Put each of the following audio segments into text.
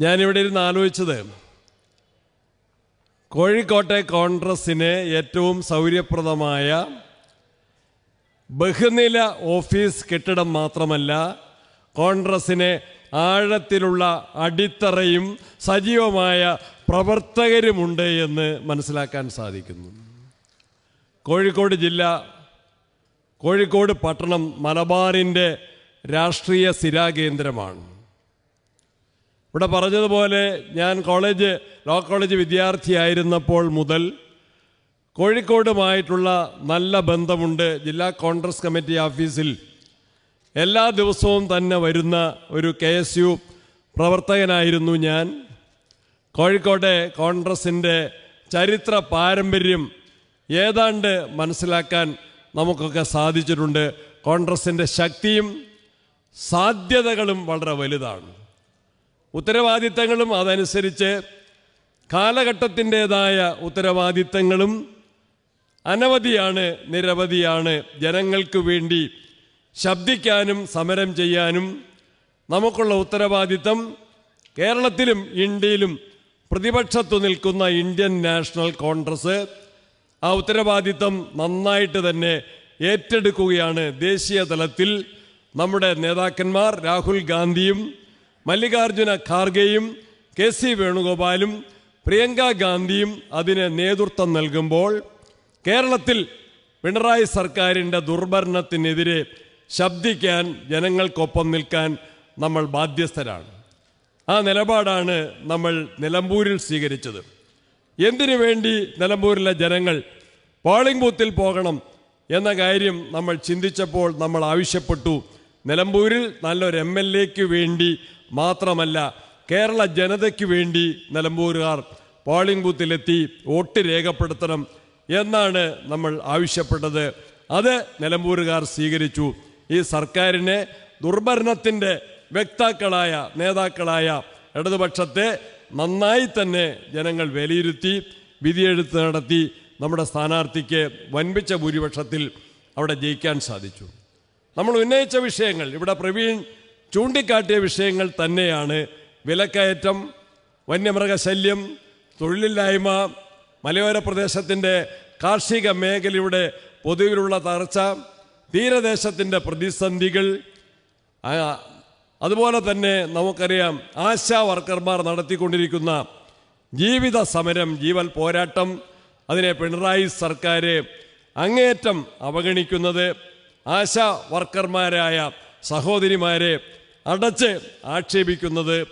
ഞാനിവിടെ ഇരുന്ന് ആലോചിച്ചത് കോഴിക്കോട്ടെ കോൺഗ്രസ്സിന് ഏറ്റവും സൗകര്യപ്രദമായ ബഹുനില ഓഫീസ് കെട്ടിടം മാത്രമല്ല കോൺഗ്രസിന് ആഴത്തിലുള്ള അടിത്തറയും സജീവമായ പ്രവർത്തകരുമുണ്ട് എന്ന് മനസ്സിലാക്കാൻ സാധിക്കുന്നു. കോഴിക്കോട് ജില്ല കോഴിക്കോട് പട്ടണം മലബാറിന്റെ രാഷ്ട്രീയ സ്ഥിരാകേന്ദ്രമാണ്. ഇവിടെ പറഞ്ഞതുപോലെ ഞാൻ കോളേജ് ലോ കോളേജ് വിദ്യാർത്ഥിയായിരുന്നപ്പോൾ മുതൽ കോഴിക്കോടുമായിട്ടുള്ള നല്ല ബന്ധമുണ്ട്. ജില്ലാ കോൺഗ്രസ് കമ്മിറ്റി ഓഫീസിൽ എല്ലാ ദിവസവും തന്നെ വരുന്ന ഒരു കെ എസ് യു പ്രവർത്തകനായിരുന്നു ഞാൻ. കോഴിക്കോട്ടെ കോൺഗ്രസിന്റെ ചരിത്ര പാരമ്പര്യം ഏതാണ്ട് മനസ്സിലാക്കാൻ നമുക്കൊക്കെ സാധിച്ചിട്ടുണ്ട്. കോൺഗ്രസിന്റെ ശക്തിയും സാധ്യതകളും വളരെ വലുതാണ്. ഉത്തരവാദിത്തങ്ങളും അതനുസരിച്ച് കാലഘട്ടത്തിന്റെതായ ഉത്തരവാദിത്തങ്ങളും അനവധിയാണ് നിരവധിയാണ്. ജനങ്ങൾക്ക് വേണ്ടി ശബ്ദിക്കാനും സമരം ചെയ്യാനും നമുക്കുള്ള ഉത്തരവാദിത്തം കേരളത്തിലും ഇന്ത്യയിലും പ്രതിപക്ഷത്തു നിൽക്കുന്ന ഇന്ത്യൻ നാഷണൽ കോൺഗ്രസ്. ആ ഉത്തരവാദിത്തം നന്നായിട്ട് തന്നെ ഏറ്റെടുക്കുകയാണ് ദേശീയ തലത്തിൽ നമ്മുടെ നേതാക്കന്മാർ രാഹുൽ ഗാന്ധിയും മല്ലികാർജുന ഖാർഗെയും കെ സി വേണുഗോപാലും പ്രിയങ്ക ഗാന്ധിയും അതിന് നേതൃത്വം നൽകുമ്പോൾ കേരളത്തിൽ പിണറായി സർക്കാരിന്റെ ദുർഭരണത്തിനെതിരെ ശബ്ദിക്കാൻ ജനങ്ങൾക്കൊപ്പം നിൽക്കാൻ നമ്മൾ ബാധ്യസ്ഥരാണ്. ആ നിലപാടാണ് നമ്മൾ നിലമ്പൂരിൽ സ്വീകരിച്ചത്. എന്തിനു വേണ്ടി നിലമ്പൂരിലെ ജനങ്ങൾ പോളിംഗ് ബൂത്തിൽ പോകണം എന്ന കാര്യം നമ്മൾ ചിന്തിച്ചപ്പോൾ നമ്മൾ ആവശ്യപ്പെട്ടു. നിലമ്പൂരിൽ നല്ലൊരു എം എൽ എക്ക് വേണ്ടി മാത്രമല്ല കേരള ജനതയ്ക്ക് വേണ്ടി നിലമ്പൂരുകാർ പോളിംഗ് ബൂത്തിലെത്തി വോട്ട് രേഖപ്പെടുത്തണം എന്നാണ് നമ്മൾ ആവശ്യപ്പെട്ടത്. അത് നിലമ്പൂരുകാർ സ്വീകരിച്ചു. ഈ സർക്കാരിനെ ദുർഭരണത്തിന്റെ വ്യക്താക്കളായ നേതാക്കളായ ഇടതുപക്ഷത്തെ നന്നായി തന്നെ ജനങ്ങൾ വിലയിരുത്തി വിധിയെഴുത്ത് നടത്തി നമ്മുടെ സ്ഥാനാർത്ഥിക്ക് വൻപിച്ച ഭൂരിപക്ഷത്തിൽ അവിടെ ജയിക്കാൻ സാധിച്ചു. നമ്മൾ ഉന്നയിച്ച വിഷയങ്ങൾ ഇവിടെ പ്രവീൺ ചൂണ്ടിക്കാട്ടിയ വിഷയങ്ങൾ തന്നെയാണ് വിലക്കയറ്റം വന്യമൃഗശല്യം തൊഴിലില്ലായ്മ മലയോര പ്രദേശത്തിന്റെ കാർഷിക മേഖലയുടെ പൊതുവിലുള്ള തകർച്ച തീരദേശത്തിന്റെ പ്രതിസന്ധികൾ അതുപോലെ തന്നെ നമുക്കറിയാം ആശാ വർക്കർമാർ നടത്തിക്കൊണ്ടിരിക്കുന്ന ജീവിത സമരം ജീവൽ പോരാട്ടം അതിനെ പിണറായി സർക്കാർ അങ്ങേയറ്റം അവഗണിക്കുന്നത് ആശാ വർക്കർമാരായ സഹോദരിമാരെ അടച്ച് ആക്ഷേപിക്കുന്നത്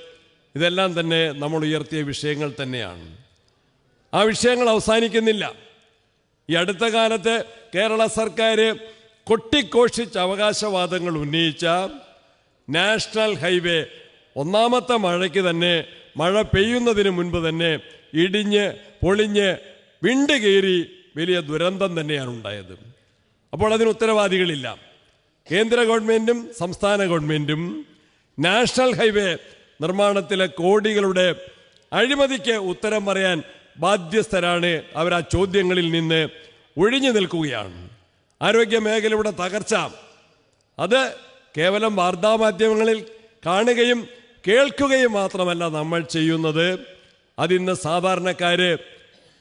ഇതെല്ലാം തന്നെ നമ്മൾ ഉയർത്തിയ വിഷയങ്ങൾ തന്നെയാണ്. ആ വിഷയങ്ങൾ അവസാനിക്കുന്നില്ല. ഈ അടുത്ത കാലത്ത് കേരള സർക്കാർ കൊട്ടിക്കോഷിച്ച് അവകാശവാദങ്ങൾ ഉന്നയിച്ച നാഷണൽ ഹൈവേ ഒന്നാമത്തെ മഴയ്ക്ക് തന്നെ മഴ പെയ്യുന്നതിന് മുൻപ് തന്നെ ഇടിഞ്ഞ് പൊളിഞ്ഞ് വിണ്ട് കയറി വലിയ ദുരന്തം തന്നെയാണ് ഉണ്ടായത്. അപ്പോൾ അതിന് ഉത്തരവാദികളില്ല. കേന്ദ്ര ഗവൺമെന്റും സംസ്ഥാന ഗവൺമെന്റും നാഷണൽ ഹൈവേ നിർമ്മാണത്തിലെ കോടികളുടെ അഴിമതിക്ക് ഉത്തരം പറയാൻ ബാധ്യസ്ഥരാണ് അവർ ആ ചോദ്യങ്ങളിൽ നിന്ന് ഒഴിഞ്ഞു നിൽക്കുകയാണ്. ആരോഗ്യ മേഖലയുടെ തകർച്ച. അത് കേവലം വാർത്താമാധ്യമങ്ങളിൽ കാണുകയും കേൾക്കുകയും മാത്രമല്ല നമ്മൾ ചെയ്യുന്നത്. അതിന്ന് സാധാരണക്കാര്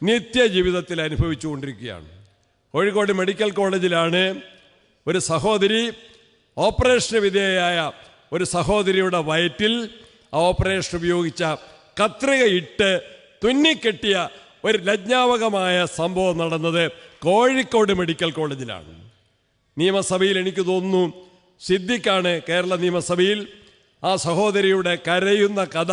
നിത്യജീവിതത്തിൽ അനുഭവിച്ചുകൊണ്ടിരിക്കുകയാണ് കോഴിക്കോട് മെഡിക്കൽ കോളേജിലാണ് ഒരു സഹോദരി ഓപ്പറേഷന് വിധേയയായ ഒരു സഹോദരിയുടെ വയറ്റിൽ ഓപ്പറേഷൻ ഉപയോഗിച്ച കത്രിക ഇട്ട് തുന്നിക്കെട്ടിയ ഒരു ലജ്ഞാവകമായ സംഭവം നടന്നത് കോഴിക്കോട് മെഡിക്കൽ കോളേജിലാണ്. നിയമസഭയിൽ എനിക്ക് തോന്നുന്നു സിദ്ദിഖാണ് കേരള നിയമസഭയിൽ ആ സഹോദരിയുടെ കരയുന്ന കഥ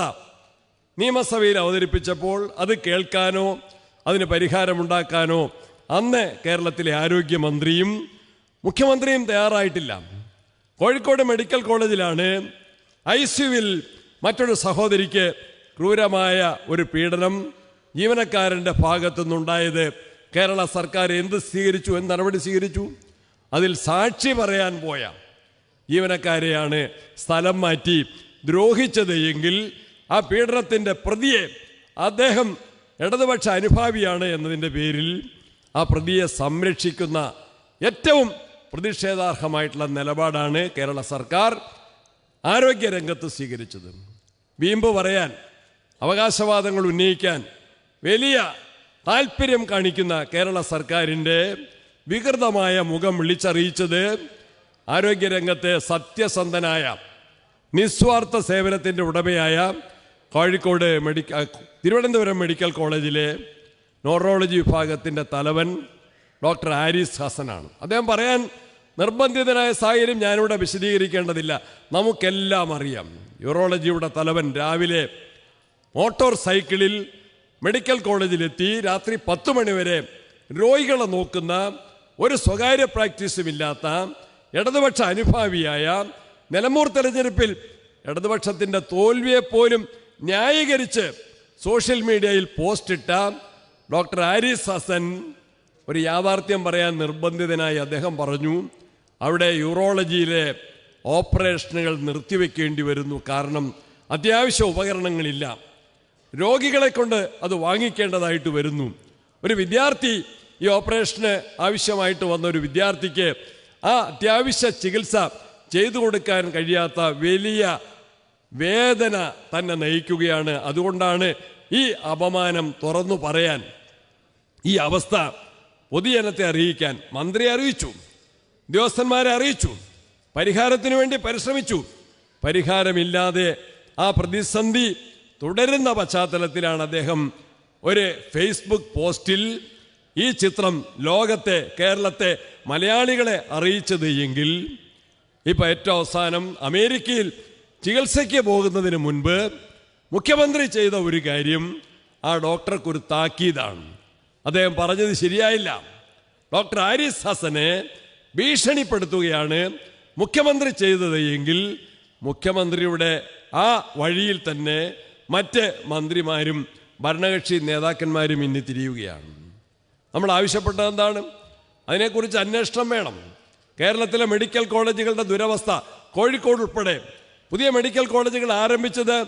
നിയമസഭയിൽ അവതരിപ്പിച്ചപ്പോൾ അത് കേൾക്കാനോ അതിന് പരിഹാരമുണ്ടാക്കാനോ അന്ന് കേരളത്തിലെ ആരോഗ്യമന്ത്രിയും മുഖ്യമന്ത്രിയും തയ്യാറായിട്ടില്ല. കോഴിക്കോട് മെഡിക്കൽ കോളേജിലാണ് ഐ സിയുവിൽ മറ്റൊരു സഹോദരിക്ക് ക്രൂരമായ ഒരു പീഡനം ജീവനക്കാരന്റെ ഭാഗത്തുനിന്നുണ്ടായത് കേരള സർക്കാർ എന്ത് സ്വീകരിച്ചു എന്ത് നടപടി സ്വീകരിച്ചു? അതിൽ സാക്ഷി പറയാൻ പോയ ജീവനക്കാരെയാണ് സ്ഥലം മാറ്റി ദ്രോഹിച്ചത് എങ്കിൽ ആ പീഡനത്തിന്റെ പ്രതിയെ അദ്ദേഹം ഇടതുപക്ഷ അനുഭാവിയാണ് എന്നതിന്റെ പേരിൽ ആ പ്രതിയെ സംരക്ഷിക്കുന്ന ഏറ്റവും പ്രതിഷേധാർഹമായിട്ടുള്ള നിലപാടാണ് കേരള സർക്കാർ ആരോഗ്യരംഗത്ത് സ്വീകരിച്ചത്. വീമ്പ് പറയാൻ അവകാശവാദങ്ങൾ ഉന്നയിക്കാൻ വലിയ താല്പര്യം കാണിക്കുന്ന കേരള സർക്കാരിന്റെ വികൃതമായ മുഖം വിളിച്ചറിയിച്ചത് ആരോഗ്യരംഗത്തെ സത്യസന്ധനായ നിസ്വാർത്ഥ സേവനത്തിന്റെ ഉടമയായ കോഴിക്കോട് മെഡിക്കൽ തിരുവനന്തപുരം മെഡിക്കൽ കോളേജിലെ ന്യൂറോളജി വിഭാഗത്തിന്റെ തലവൻ ഡോക്ടർ ആരിസ് ഹസനാണ്. അദ്ദേഹം പറയാൻ നിർബന്ധിതനായ സാഹചര്യം ഞാനിവിടെ വിശദീകരിക്കേണ്ടതില്ല. നമുക്കെല്ലാം അറിയാം. യൂറോളജിയുടെ തലവൻ രാവിലെ മോട്ടോർ സൈക്കിളിൽ മെഡിക്കൽ കോളേജിലെത്തി രാത്രി പത്ത് മണിവരെ രോഗികളെ നോക്കുന്ന ഒരു സ്വകാര്യ പ്രാക്ടീസും ഇല്ലാത്ത ഇടതുപക്ഷ അനുഭാവിയായ നിലമ്പൂർ തെരഞ്ഞെടുപ്പിൽ ഇടതുപക്ഷത്തിന്റെ തോൽവിയെപ്പോലും ന്യായീകരിച്ച് സോഷ്യൽ മീഡിയയിൽ പോസ്റ്റിട്ട ഡോക്ടർ ആരിസ് ഹസൻ ഒരു യാഥാർത്ഥ്യം പറയാൻ നിർബന്ധിതനായി അദ്ദേഹം പറഞ്ഞു. അവിടെ യൂറോളജിയിലെ ഓപ്പറേഷനുകൾ നിർത്തിവെക്കേണ്ടി വരുന്നു. കാരണം അത്യാവശ്യ ഉപകരണങ്ങളില്ല. രോഗികളെ കൊണ്ട് അത് വാങ്ങിക്കേണ്ടതായിട്ട് വരുന്നു. ഒരു വിദ്യാർത്ഥി ഈ ഓപ്പറേഷന് ആവശ്യമായിട്ട് വന്ന ഒരു വിദ്യാർത്ഥിക്ക് ആ അത്യാവശ്യ ചികിത്സ ചെയ്തു കൊടുക്കാൻ കഴിയാത്ത വലിയ വേദന തന്നെ നയിക്കുകയാണ്. അതുകൊണ്ടാണ് ഈ അപമാനം തുറന്നു പറയാൻ ഈ അവസ്ഥ പൊതുജനത്തെ അറിയിക്കാൻ മന്ത്രി അറിയിച്ചു. ഉദ്യോഗസ്ഥന്മാരെ അറിയിച്ചു. പരിഹാരത്തിന് വേണ്ടി പരിശ്രമിച്ചു. പരിഹാരമില്ലാതെ ആ പ്രതിസന്ധി തുടരുന്ന പശ്ചാത്തലത്തിലാണ് അദ്ദേഹം ഒരു ഫേസ്ബുക്ക് പോസ്റ്റിൽ ഈ ചിത്രം ലോകത്തെ കേരളത്തെ മലയാളികളെ അറിയിച്ചത് എങ്കിൽ ഇപ്പൊ ഏറ്റവും അവസാനം അമേരിക്കയിൽ ചികിത്സയ്ക്ക് പോകുന്നതിന് മുൻപ് മുഖ്യമന്ത്രി ചെയ്ത ഒരു കാര്യം ആ ഡോക്ടർക്ക് ഒരു താക്കീതാണ്. അദ്ദേഹം പറഞ്ഞത് ശരിയായില്ല. ഡോക്ടർ ആരിസ് ഹസനെ ഭീഷണിപ്പെടുത്തുകയാണ് മുഖ്യമന്ത്രി ചെയ്തത് എങ്കിൽ മുഖ്യമന്ത്രിയുടെ ആ വഴിയിൽ തന്നെ മറ്റ് മന്ത്രിമാരും ഭരണകക്ഷി നേതാക്കന്മാരും ഇനി തിരിയുകയാണ്. നമ്മൾ ആവശ്യപ്പെട്ടത് എന്താണ്? അതിനെക്കുറിച്ച് അന്വേഷണം വേണം. കേരളത്തിലെ മെഡിക്കൽ കോളേജുകളുടെ ദുരവസ്ഥ കോഴിക്കോട് ഉൾപ്പെടെ. പുതിയ മെഡിക്കൽ കോളേജുകൾ ആരംഭിച്ചത്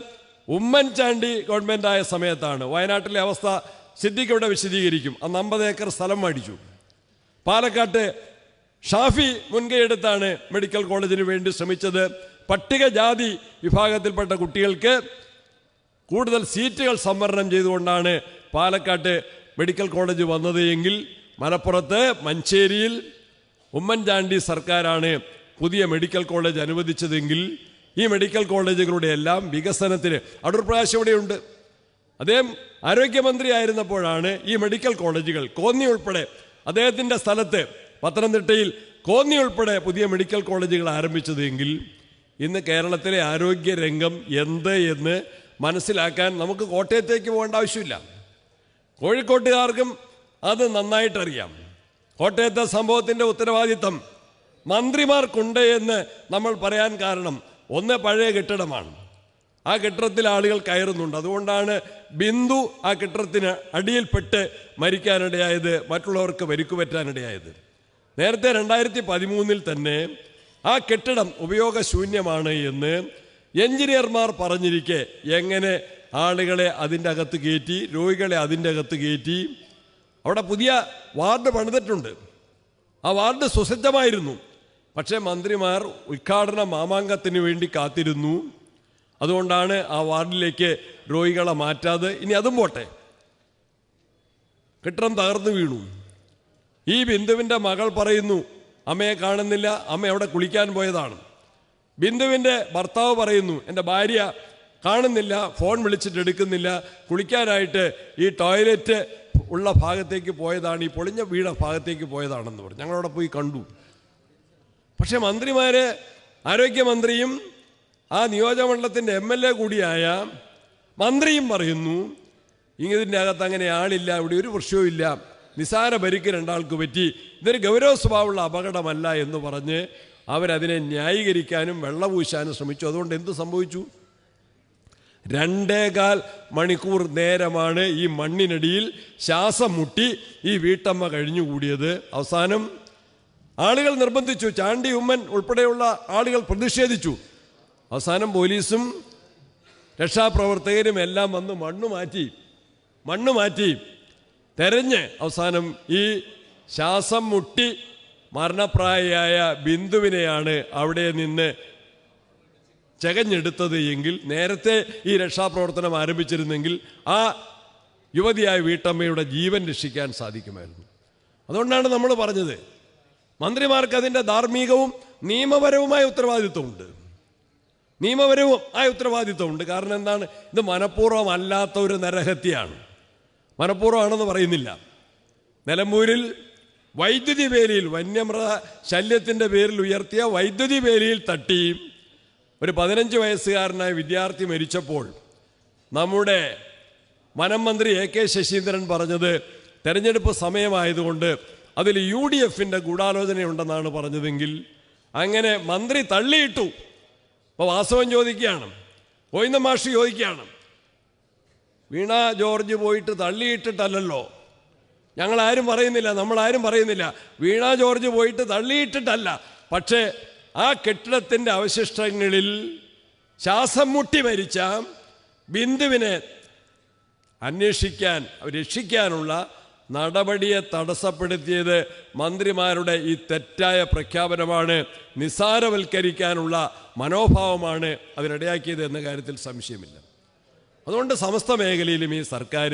ഉമ്മൻചാണ്ടി ഗവൺമെന്റ് ആയ സമയത്താണ്. വയനാട്ടിലെ അവസ്ഥ സിദ്ദിഖ് ഇവിടെ വിശദീകരിക്കും. അന്ന് അമ്പത് ഏക്കർ സ്ഥലം മേടിച്ചു. പാലക്കാട്ട് ഷാഫി മുൻകൈയെടുത്താണ് മെഡിക്കൽ കോളേജിന് വേണ്ടി ശ്രമിച്ചത്. പട്ടികജാതി വിഭാഗത്തിൽപ്പെട്ട കുട്ടികൾക്ക് കൂടുതൽ സീറ്റുകൾ സംവരണം ചെയ്തുകൊണ്ടാണ് പാലക്കാട്ട് മെഡിക്കൽ കോളേജ് വന്നത് എങ്കിൽ മലപ്പുറത്ത് മഞ്ചേരിയിൽ ഉമ്മൻചാണ്ടി സർക്കാരാണ് പുതിയ മെഡിക്കൽ കോളേജ് അനുവദിച്ചതെങ്കിൽ ഈ മെഡിക്കൽ കോളേജുകളുടെ എല്ലാം വികസനത്തിന് അടൂർ പ്രകാശ് ഇവിടെയുണ്ട്. അദ്ദേഹം ആരോഗ്യമന്ത്രി ആയിരുന്നപ്പോഴാണ് ഈ മെഡിക്കൽ കോളേജുകൾ കോന്നി ഉൾപ്പെടെ അദ്ദേഹത്തിന്റെ സ്ഥലത്ത് പത്തനംതിട്ടയിൽ കോന്നി ഉൾപ്പെടെ പുതിയ മെഡിക്കൽ കോളേജുകൾ ആരംഭിച്ചതെങ്കിൽ ഇന്ന് കേരളത്തിലെ ആരോഗ്യ രംഗം എന്ത് എന്ന് മനസ്സിലാക്കാൻ നമുക്ക് കോട്ടയത്തേക്ക് പോകേണ്ട ആവശ്യമില്ല. കോഴിക്കോട്ടുകാർക്കും അത് നന്നായിട്ടറിയാം. കോട്ടയത്തെ സംഭവത്തിന്റെ ഉത്തരവാദിത്തം മന്ത്രിമാർക്കുണ്ട് എന്ന് നമ്മൾ പറയാൻ കാരണം ഒന്ന് പഴയ കെട്ടിടമാണ്. ആ കെട്ടിടത്തിൽ ആളുകൾ കയറുന്നുണ്ട്. അതുകൊണ്ടാണ് ബിന്ദു ആ കെട്ടിടത്തിന് അടിയിൽപ്പെട്ട് മരിക്കാനിടയായത് മറ്റുള്ളവർക്ക് പരിക്കുപറ്റാനിടയായത് നേരത്തെ രണ്ടായിരത്തി പതിമൂന്നിൽ തന്നെ ആ കെട്ടിടം ഉപയോഗശൂന്യമാണ് എന്ന് എഞ്ചിനീയർമാർ പറഞ്ഞിരിക്കെ. എങ്ങനെ ആളുകളെ അതിന്റെ അകത്ത് കയറ്റി രോഗികളെ അതിന്റെ അകത്ത് കയറ്റി. അവിടെ പുതിയ വാർഡ് പണിതിട്ടുണ്ട്. ആ വാർഡ് സുസജ്ജമായിരുന്നു. പക്ഷേ മന്ത്രിമാർ ഉദ്ഘാടന മാമാങ്കത്തിന് വേണ്ടി കാത്തിരുന്നു. അതുകൊണ്ടാണ് ആ വാർഡിലേക്ക് രോഗികളെ മാറ്റാതെ ഇനി അതും പോട്ടെ. കെട്ടിടം തകർന്നു വീണു. ഈ ബിന്ദുവിന്റെ മകൾ പറയുന്നു അമ്മയെ കാണുന്നില്ല അമ്മ അവിടെ കുളിക്കാൻ പോയതാണ്. ബിന്ദുവിന്റെ ഭർത്താവ് പറയുന്നു എന്റെ ഭാര്യ കാണുന്നില്ല ഫോൺ വിളിച്ചിട്ട് എടുക്കുന്നില്ല കുളിക്കാനായിട്ട് ഈ ടോയ്ലറ്റ് ഉള്ള ഭാഗത്തേക്ക് പോയതാണ് ഈ പൊളിഞ്ഞ വീട ഭാഗത്തേക്ക് പോയതാണെന്ന് പറഞ്ഞു. ഞങ്ങളവിടെ പോയി കണ്ടു. പക്ഷേ മന്ത്രിമാർ ആരോഗ്യമന്ത്രിയും ആ നിയോജകമണ്ഡലത്തിന്റെ എം എൽ എ കൂടിയായ മന്ത്രിയും പറയുന്നു ഇതിന്റെ അകത്ത് അങ്ങനെ ആളില്ല ഇവിടെ ഒരു പ്രശ്നവും നിസാര പരിക്ക് രണ്ടാൾക്ക് പറ്റി. ഇതൊരു ഗൗരവ സ്വഭാവമുള്ള അപകടമല്ല എന്ന് പറഞ്ഞ് അവരതിനെ ന്യായീകരിക്കാനും വെള്ളപൂശാനും ശ്രമിച്ചു. അതുകൊണ്ട് എന്ത് സംഭവിച്ചു? രണ്ടേകാൽ മണിക്കൂർ നേരമാണ് ഈ മണ്ണിനടിയിൽ ശ്വാസം മുട്ടി ഈ വീട്ടമ്മ കഴിഞ്ഞുകൂടിയത്. അവസാനം ആളുകൾ നിർബന്ധിച്ചു. ചാണ്ടി ഉമ്മൻ ഉൾപ്പെടെയുള്ള ആളുകൾ പ്രതിഷേധിച്ചു. അവസാനം പോലീസും രക്ഷാപ്രവർത്തകരും എല്ലാം വന്ന് മണ്ണ് മാറ്റി മണ്ണ് മാറ്റി തെരഞ്ഞ് അവസാനം ഈ ശ്വാസം മുട്ടി മരണപ്രായയായ ബിന്ദുവിനെയാണ് അവിടെ നിന്ന് ചകഞ്ഞെടുത്തത് എങ്കിൽ നേരത്തെ ഈ രക്ഷാപ്രവർത്തനം ആരംഭിച്ചിരുന്നെങ്കിൽ ആ യുവതിയായ വീട്ടമ്മയുടെ ജീവൻ രക്ഷിക്കാൻ സാധിക്കുമായിരുന്നു. അതുകൊണ്ടാണ് നമ്മൾ പറഞ്ഞത് മന്ത്രിമാർക്ക് അതിന്റെ ധാർമ്മികവും നിയമപരവുമായ ഉത്തരവാദിത്വമുണ്ട്. നിയമപരവും ആയ ഉത്തരവാദിത്വമുണ്ട്. കാരണം എന്താണ്? ഇത് മനഃപൂർവമല്ലാത്ത ഒരു നരഹത്യയാണ്. മനഃപൂർവമാണെന്ന് പറയുന്നില്ല. നിലമ്പൂരിൽ വൈദ്യുതി വേലിയിൽ വന്യമൃഗ ശല്യത്തിന്റെ പേരിൽ ഉയർത്തിയ വൈദ്യുതി വേലിയിൽ തട്ടി ഒരു പതിനഞ്ച് വയസ്സുകാരനായ വിദ്യാർത്ഥി മരിച്ചപ്പോൾ നമ്മുടെ വനം മന്ത്രി എ കെ ശശീന്ദ്രൻ പറഞ്ഞത് തെരഞ്ഞെടുപ്പ് സമയമായതുകൊണ്ട് അതിൽ യു ഡി എഫിന്റെ ഗൂഢാലോചനയുണ്ടെന്നാണ് പറഞ്ഞതെങ്കിൽ അങ്ങനെ മന്ത്രി തള്ളിയിട്ടു. അപ്പോൾ വാസവൻ ചോദിക്കുകയാണ്. പോയിന്ന മാഷ് ചോദിക്കുകയാണ്. വീണ ജോർജ് പോയിട്ട് തള്ളിയിട്ടിട്ടല്ലല്ലോ. ഞങ്ങളാരും പറയുന്നില്ല നമ്മളാരും പറയുന്നില്ല. വീണ ജോർജ് പോയിട്ട് തള്ളിയിട്ടിട്ടല്ല. പക്ഷേ ആ കെട്ടിടത്തിന്റെ അവശിഷ്ടങ്ങളിൽ ശ്വാസം മുട്ടി മരിച്ച ബിന്ദുവിനെ അന്വേഷിക്കാൻ രക്ഷിക്കാനുള്ള നടപടിയെ തടസ്സപ്പെടുത്തിയത് മന്ത്രിമാരുടെ ഈ തെറ്റായ പ്രഖ്യാപനമാണ്. നിസ്സാരവൽക്കരിക്കാനുള്ള മനോഭാവമാണ് അതിനിടയാക്കിയത് എന്ന കാര്യത്തിൽ സംശയമില്ല. അതുകൊണ്ട് സമസ്ത മേഖലയിലും ഈ സർക്കാർ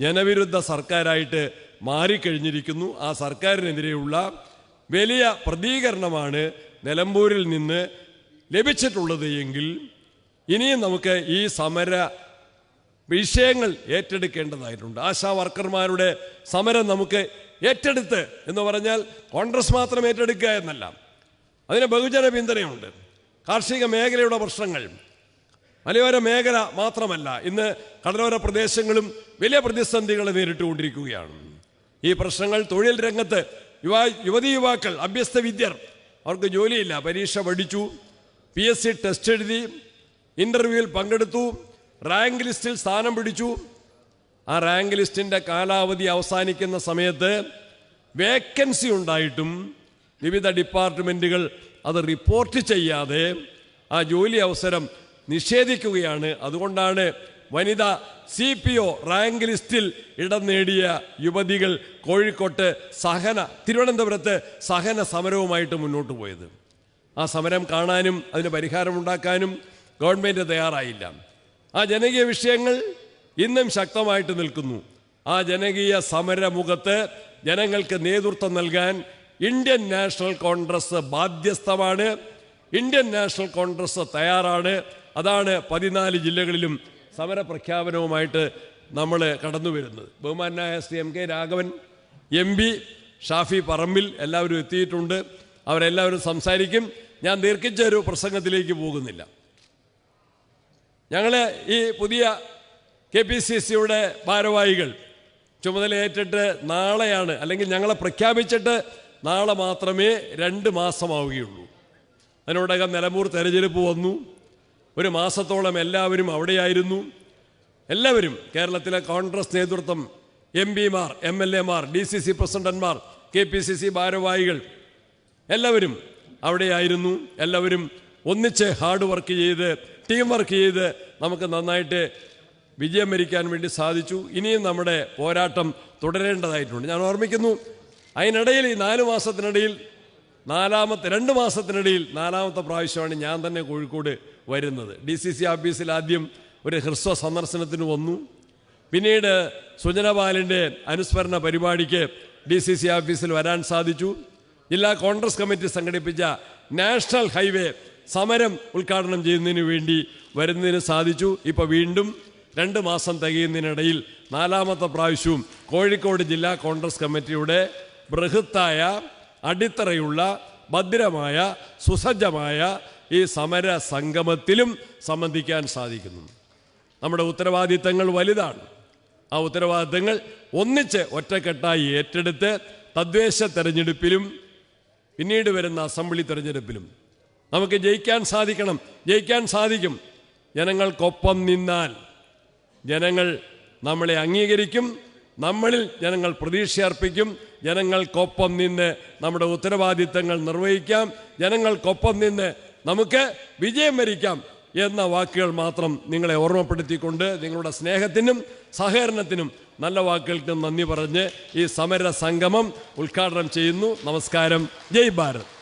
ജനവിരുദ്ധ സർക്കാരായിട്ട് മാറിക്കഴിഞ്ഞിരിക്കുന്നു. ആ സർക്കാരിനെതിരെയുള്ള വലിയ പ്രതികരണമാണ് നിലമ്പൂരിൽ നിന്ന് ലഭിച്ചിട്ടുള്ളത് എങ്കിൽ ഇനിയും നമുക്ക് ഈ സമര വിഷയങ്ങൾ ഏറ്റെടുക്കേണ്ടതായിട്ടുണ്ട്. ആശാ വർക്കർമാരുടെ സമരം നമുക്ക് ഏറ്റെടുത്ത് എന്ന് പറഞ്ഞാൽ കോൺഗ്രസ് മാത്രം ഏറ്റെടുക്കുക എന്നല്ല. അതിന് ബഹുജന പിന്തുണയുണ്ട്. കാർഷിക മേഖലയുടെ പ്രശ്നങ്ങൾ മലയോര മേഖല മാത്രമല്ല ഇന്ന് കടലോര പ്രദേശങ്ങളും വലിയ പ്രതിസന്ധികൾ നേരിട്ടുകൊണ്ടിരിക്കുകയാണ്. ഈ പ്രശ്നങ്ങൾ തൊഴിൽ രംഗത്ത് യുവാ യുവതി യുവാക്കൾ അഭ്യസ്ത വിദ്യർ അവർക്ക് ജോലിയില്ല. പരീക്ഷ പഠിച്ചു പി എസ് സി ടെസ്റ്റ് എഴുതി ഇന്റർവ്യൂവിൽ പങ്കെടുത്തു റാങ്ക് ലിസ്റ്റിൽ സ്ഥാനം പിടിച്ചു. ആ റാങ്ക് ലിസ്റ്റിന്റെ കാലാവധി അവസാനിക്കുന്ന സമയത്ത് വേക്കൻസി ഉണ്ടായിട്ടും വിവിധ ഡിപ്പാർട്ട്മെന്റുകൾ അത് റിപ്പോർട്ട് ചെയ്യാതെ ആ ജോലി അവസരം നിഷേധിക്കുകയാണ്. അതുകൊണ്ടാണ് വനിത സി പി ഒ റാങ്ക് ലിസ്റ്റിൽ ഇടം നേടിയ യുവതികൾ കോഴിക്കോട്ട് സഹന തിരുവനന്തപുരത്ത് സഹന സമരവുമായിട്ട് മുന്നോട്ട് പോയത്. ആ സമരം കാണാനും അതിന് പരിഹാരമുണ്ടാക്കാനും ഗവൺമെന്റ് തയ്യാറായില്ല. ആ ജനകീയ വിഷയങ്ങൾ ഇന്നും ശക്തമായിട്ട് നിൽക്കുന്നു. ആ ജനകീയ സമരമുഖത്ത് ജനങ്ങൾക്ക് നേതൃത്വം നൽകാൻ ഇന്ത്യൻ നാഷണൽ കോൺഗ്രസ് ബാധ്യസ്ഥമാണ്. ഇന്ത്യൻ നാഷണൽ കോൺഗ്രസ് തയ്യാറാണ്. അതാണ് പതിനാല് ജില്ലകളിലും സമര പ്രഖ്യാപനവുമായിട്ട് നമ്മൾ കടന്നു വരുന്നത് ബഹുമാനായ Shri M K Raghavan M P Shafi Parambil എല്ലാവരും എത്തിയിട്ടുണ്ട്. അവരെല്ലാവരും സംസാരിക്കും. ഞാൻ ദീർഘിച്ച ഒരു പ്രസംഗത്തിലേക്ക് പോകുന്നില്ല. ഞങ്ങൾ ഈ പുതിയ കെ പി സി സിയുടെ ഭാരവാഹികൾ ചുമതലയേറ്റിട്ട് നാളെയാണ് അല്ലെങ്കിൽ ഞങ്ങളെ പ്രഖ്യാപിച്ചിട്ട് നാളെ മാത്രമേ രണ്ട് മാസമാവുകയുള്ളൂ. അതിനോടകം നിലമ്പൂർ തെരഞ്ഞെടുപ്പ് വന്നു. ഒരു മാസത്തോളം എല്ലാവരും അവിടെയായിരുന്നു. എല്ലാവരും കേരളത്തിലെ കോൺഗ്രസ് നേതൃത്വം എം പിമാർ എം എൽ എമാർ ഡി സി സി പ്രസിഡന്റ്മാർ കെ പി സി സി ഭാരവാഹികൾ എല്ലാവരും അവിടെയായിരുന്നു. എല്ലാവരും ഒന്നിച്ച് ഹാർഡ് വർക്ക് ചെയ്ത് ടീം വർക്ക് ചെയ്ത് നമുക്ക് നന്നായിട്ട് വിജയം വരിക്കാൻ വേണ്ടി സാധിച്ചു. ഇനിയും നമ്മുടെ പോരാട്ടം തുടരേണ്ടതായിട്ടുണ്ട്. ഞാൻ ഓർമ്മിക്കുന്നു അതിനിടയിൽ ഈ നാല് മാസത്തിനിടയിൽ നാലാമത്തെ രണ്ട് മാസത്തിനിടയിൽ നാലാമത്തെ പ്രാവശ്യമാണ് ഞാൻ തന്നെ കോഴിക്കോട് വരുന്നത്. ഡി സി സി ഓഫീസിൽ ആദ്യം ഒരു ഹ്രസ്വ സന്ദർശനത്തിന് വന്നു. പിന്നീട് സുജനപാലിന്റെ അനുസ്മരണ പരിപാടിക്ക് ഡി സി സി ഓഫീസിൽ വരാൻ സാധിച്ചു. ജില്ലാ കോൺഗ്രസ് കമ്മിറ്റി സംഘടിപ്പിച്ച നാഷണൽ ഹൈവേ സമരം ഉദ്ഘാടനം ചെയ്യുന്നതിന് വേണ്ടി വരുന്നതിന് സാധിച്ചു. ഇപ്പോൾ വീണ്ടും രണ്ട് മാസം തികയുന്നതിനിടയിൽ നാലാമത്തെ പ്രാവശ്യവും കോഴിക്കോട് ജില്ലാ കോൺഗ്രസ് കമ്മിറ്റിയുടെ ബൃഹത്തായ അടിത്തറയുള്ള ഭദ്രമായ സുസജ്ജമായ ഈ സമര സംഗമത്തിലും സംബന്ധിക്കാൻ സാധിക്കുന്നു. നമ്മുടെ ഉത്തരവാദിത്തങ്ങൾ വലുതാണ്. ആ ഉത്തരവാദിത്തങ്ങൾ ഒന്നിച്ച് ഒറ്റക്കെട്ടായി ഏറ്റെടുത്ത് തദ്ദേശ തെരഞ്ഞെടുപ്പിലും പിന്നീട് വരുന്ന അസംബ്ലി തെരഞ്ഞെടുപ്പിലും നമുക്ക് ജയിക്കാൻ സാധിക്കണം ജയിക്കാൻ സാധിക്കും. ജനങ്ങൾക്കൊപ്പം നിന്നാൽ ജനങ്ങൾ നമ്മളെ അംഗീകരിക്കും നമ്മളിൽ ജനങ്ങൾ പ്രതീക്ഷയർപ്പിക്കും ജനങ്ങൾക്കൊപ്പം നിന്ന് നമ്മുടെ ഉത്തരവാദിത്തങ്ങൾ നിർവഹിക്കാം ജനങ്ങൾക്കൊപ്പം നിന്ന് നമുക്ക് വിജയം വരിക്കാം എന്ന വാക്കുകൾ മാത്രം നിങ്ങളെ ഓർമ്മപ്പെടുത്തിക്കൊണ്ട് നിങ്ങളുടെ സ്നേഹത്തിനും സഹകരണത്തിനും നല്ല വാക്കുകൾക്കും നന്ദി പറഞ്ഞ് ഈ സമര സംഗമം ഉദ്ഘാടനം ചെയ്യുന്നു. നമസ്കാരം. ജയ് ഭാരത്.